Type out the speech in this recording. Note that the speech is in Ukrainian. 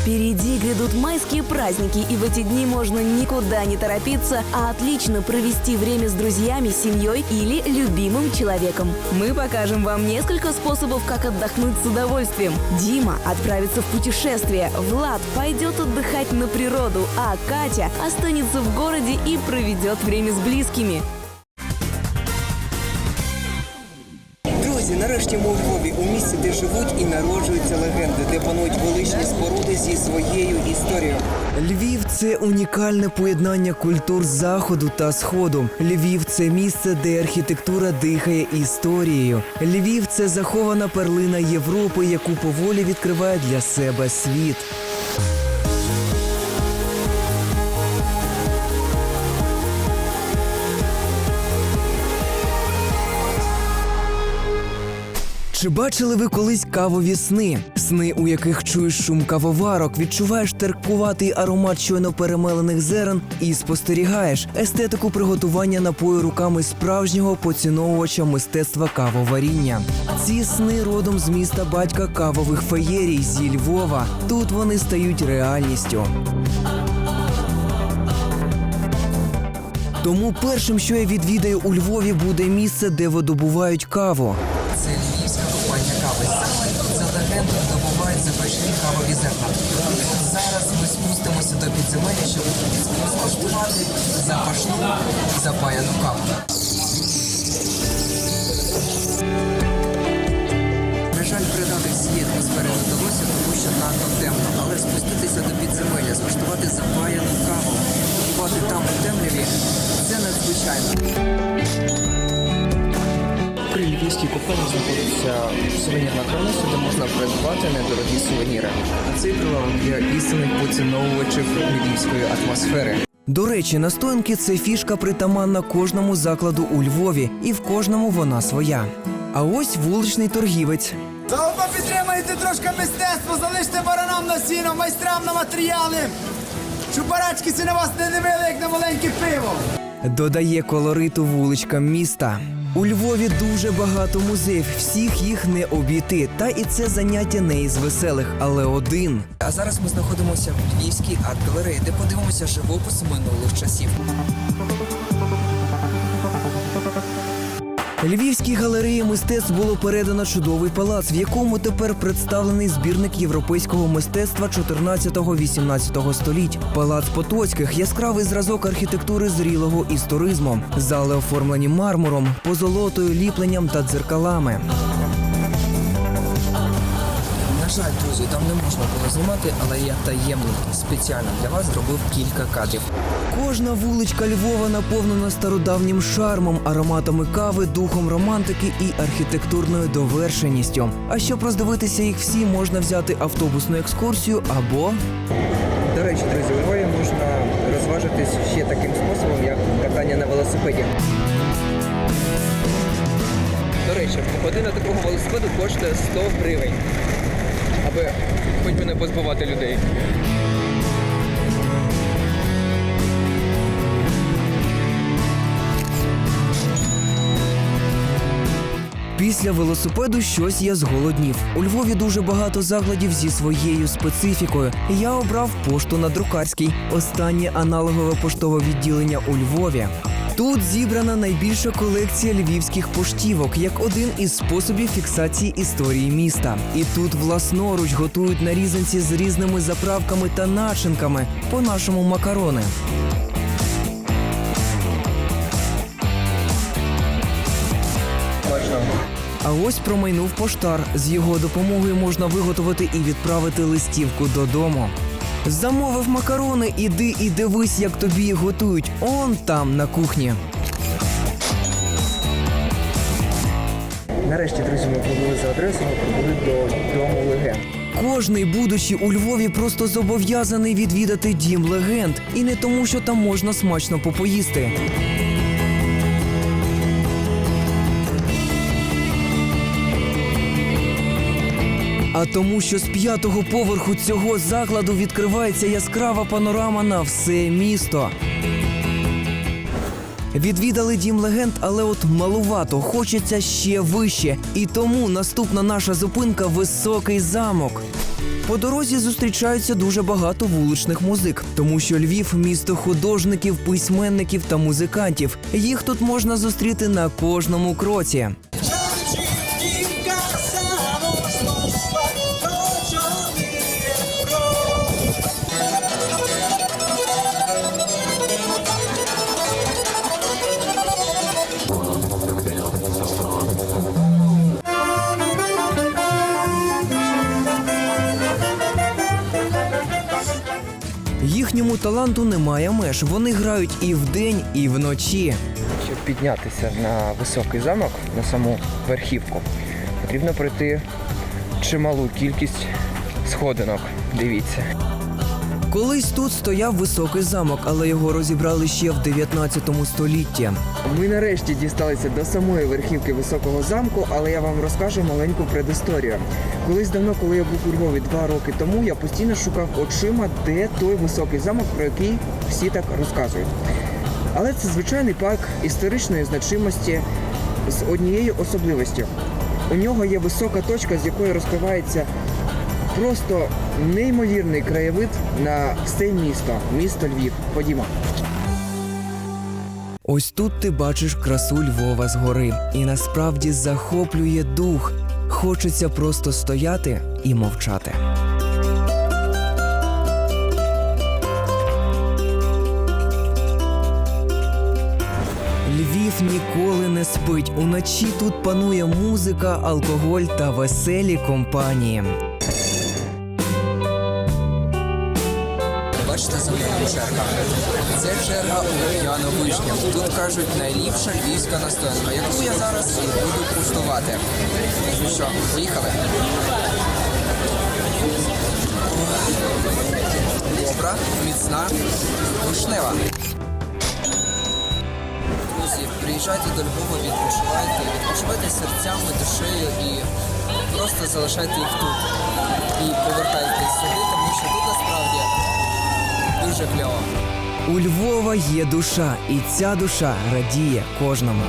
Впереди грядут майские праздники, и в эти дни можно никуда не торопиться, а отлично провести время с друзьями, семьей или любимым человеком. Мы покажем вам несколько способов, как отдохнуть с удовольствием. Дима отправится в путешествие, Влад пойдет отдыхать на природу, а Катя останется в городе и проведет время с близкими. Нарешті Львові, у місці, де живуть і народжуються легенди, де панують величні споруди зі своєю історією. Львів це унікальне поєднання культур заходу та сходу. Львів це місце, де архітектура дихає історією. Львів це захована перлина Європи, яку поволі відкриває для себе світ. Чи бачили ви колись кавові сни? Сни, у яких чуєш шум кавоварок, відчуваєш терпкуватий аромат щойно перемелених зерен і спостерігаєш естетику приготування напою руками справжнього поціновувача мистецтва кавоваріння. Ці сни родом з міста батька кавових феєрій зі Львова. Тут вони стають реальністю. Тому першим, що я відвідаю у Львові, буде місце, де видобувають каву. Спустимося щоб скуштувати запашну запаяну каву. На жаль, всі атмосфери не вдалося, тому що надто темно. Але спуститися до підземелля, скуштувати запаяну каву, побувати там у темряві це надзвичайно. При львівській купелі знаходиться сувенірна крамниця, де можна придбати недорогі сувеніри. А цей прилавок для істинних поціновувачів львівської атмосфери. До речі, настоянки це фішка притаманна кожному закладу у Львові, і в кожному вона своя. А ось вуличний торгівець. Толпа підтримайте трошки мистецтво, залиште баранам на сіно, майстрам на матеріали. Щоб барачки на вас не дивили, як на маленьке пиво. Додає колориту вуличкам міста. У Львові дуже багато музеїв, всіх їх не обійти. Та і це заняття не із веселих, але один. А зараз ми знаходимося в Львівській арт-галереї, де подивимося живопис минулих часів. Львівській галереї мистецтв було передано чудовий палац, в якому тепер представлений збірник європейського мистецтва 14-18 століть. Палац Потоцьких яскравий зразок архітектури зрілого історизму. Зали оформлені мармуром, позолотою, ліпленням та дзеркалами. Жаль, друзі, там не можна було знімати, але я таємно спеціально для вас зробив кілька кадрів. Кожна вуличка Львова наповнена стародавнім шармом, ароматами кави, духом романтики і архітектурною довершеністю. А щоб роздивитися їх всі, можна взяти автобусну екскурсію або До речі, друзі, у Львові можна розважитись ще таким способом, як катання на велосипеді. До речі, година такого велосипеду коштує 100 гривень. Аби хоч би не позбувати людей. Після велосипеду щось я зголоднів. У Львові дуже багато закладів зі своєю специфікою. Я обрав пошту на друкарській, останнє аналогове поштове відділення у Львові. Тут зібрана найбільша колекція львівських поштівок як один із способів фіксації історії міста. І тут власноруч готують нарізанці з різними заправками та начинками, по-нашому макарони. А ось промайнув поштар. З його допомогою можна виготовити і відправити листівку додому. Замовив макарони, іди і дивись, як тобі їх готують. Он там на кухні. Нарешті, друзі, ми прибули за адресою, ми прибули до дому легенд. Кожний, будучи у Львові, просто зобов'язаний відвідати дім легенд. І не тому, що там можна смачно попоїсти. А тому, що з п'ятого поверху цього закладу відкривається яскрава панорама на все місто. Відвідали дім легенд, але от малувато, хочеться ще вище. І тому наступна наша зупинка високий замок. По дорозі зустрічаються дуже багато вуличних музик, тому що Львів місто художників, письменників та музикантів. Їх тут можна зустріти на кожному кроці. Таланту немає меж. Вони грають і вдень, і вночі. Щоб піднятися на високий замок, на саму верхівку, потрібно пройти чималу кількість сходинок. Дивіться. Колись тут стояв високий замок, але його розібрали ще в 19 столітті. Ми нарешті дісталися до самої верхівки високого замку, але я вам розкажу маленьку предісторію. Колись давно, коли я був у Львові два роки тому, я постійно шукав очима, де той високий замок, про який всі так розказують. Але це звичайний парк історичної значимості з однією особливістю. У нього є висока точка, з якої розкривається просто неймовірний краєвид на все місто, місто Львів. Ходімо. Ось тут ти бачиш красу Львова згори, і насправді захоплює дух. Хочеться просто стояти і мовчати. Львів ніколи не спить. Уночі тут панує музика, алкоголь та веселі компанії. Це черга у Яну Вишню. Тут кажуть найліпша львівська настоянка, яку я зараз і буду куштувати. Ну що, поїхали? Добра, міцна, вишнева. Друзі, приїжджайте до Львова, відпочивайте, відпочивайте серцями, душею і просто залишайте їх тут. І повертайтесь сюди, тому що тут насправді дуже кльово. У Львова є душа, і ця душа радіє кожному.